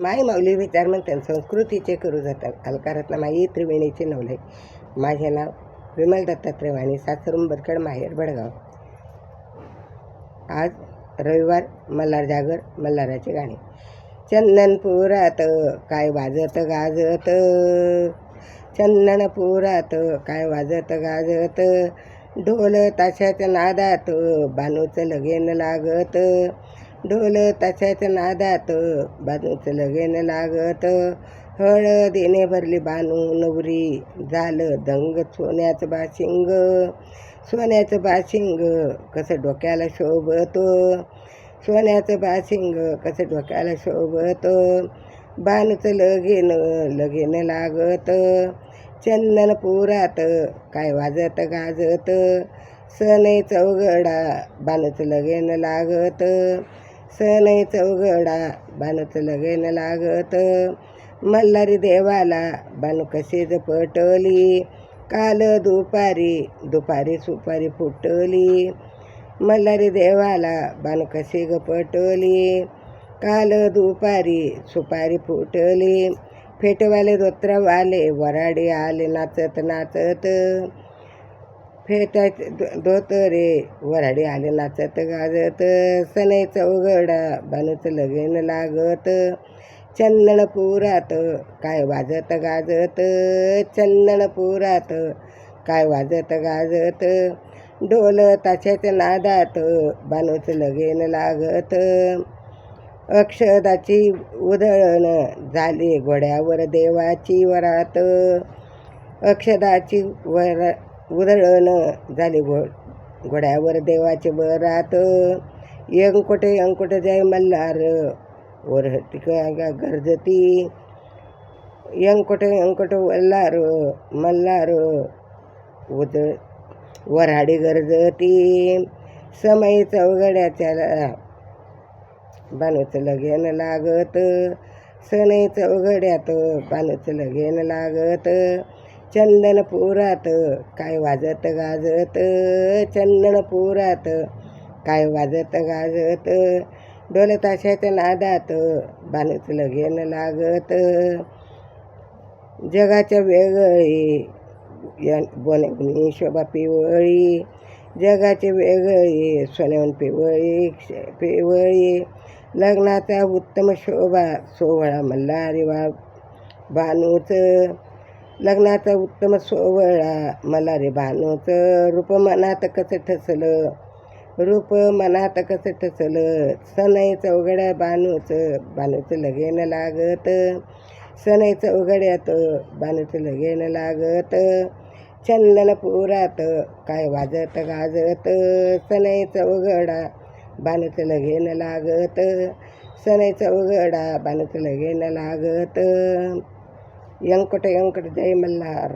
माई माऊली विचार म्हणतात संस्कृतीचे करू जातात. अलकारातला माई त्रिवेणीचे नवले. माझे नाव विमल दत्तात्रय वाणी सासरुंबरकड माहेर बडगाव. आज रविवार मल्हार जागर मल्हाराचे गाणे. चंदनपुरात काय वाजत गाजत? चंदनपुरात काय वाजत गाजत? ढोल ताशाच्या नादात बानूचं लगेन लागत. ढोल तशाच नादात बाजूच लगेन लागत. हळदीने भरली बानू नवरी झालं दंग सोन्याचं बाशिंग. सोन्याचं बाशिंग कसं डोक्याला शोभतो? सोन्याचं बाशिंग कसं डोक्याला शोभतो? बानूचं लगेन लगेन लागत. चंदनपुरात काय वाजत गाजत? सने चौघडा बानूचं लगेन लागत. सनई चौघडा बानूचं लगेन लागत. मल्हारी देवाला बानू कशी पटली. काल दुपारी दुपारी सुपारी फुटली. मल्हारी देवाला बानू कशी ग पटली. काल दुपारी सुपारी फुटली. फेटवाले धोत्रवाले वराडी आले नाचत नाचत. फेटाचे धोतरे वराडी आले नाचत गाजत. सनई चौघडा बानूचं लगीन लागत. चंदनपुरात काय वाजत गाजत. चंदनपुरात काय वाजत गाजत. डोल ताशाच्या नादात बानूचं लगीन लागत. अक्षदाची उधळण झाली घोड्यावर देवाची वरात. अक्षदाची वर उधळण झाली घो घोड्यावर देवाचे बरात यंकुट यंकुट जय मल्हार. ओरहती का गरजती. यंकुट यंकुट वल्लार मल्हार. उद वऱ्हाडी गरजती. समय चौघड्याच्या बानूचं लगेन लागत. सनई चौघड्यात बानूचं लगेन लागत. चंदनपुरात काय वाजत गाजत चंदनपुरात काय वाजत गाजत डोलताशाच्या नादात बानूचं लगेन लागत. जगाच्या वेगळी या बोने शोभा पिवळी जगाचे वेगळी सोन्याहून पिवळी पिवळी लग्नाचा उत्तम शोभा सोहळा मल्हारी वा बानूच लग्नाचा उत्तम सोवडा मला रे भानूचं रूप मनात कसं ठसलं? रूप मनात कसं ठसलं? सनई चौघड्या बानूचं बानूचं लगेन लागत. सनई चौघड्यात बानूचं लगेन लागत. चंदनपुरात काय वाजत गाजत? सनई चौघडा बानूचं लगेन लागत. सनई चौघडा बानूचं लगेन लागत. यंकट यंकट जय मल्हार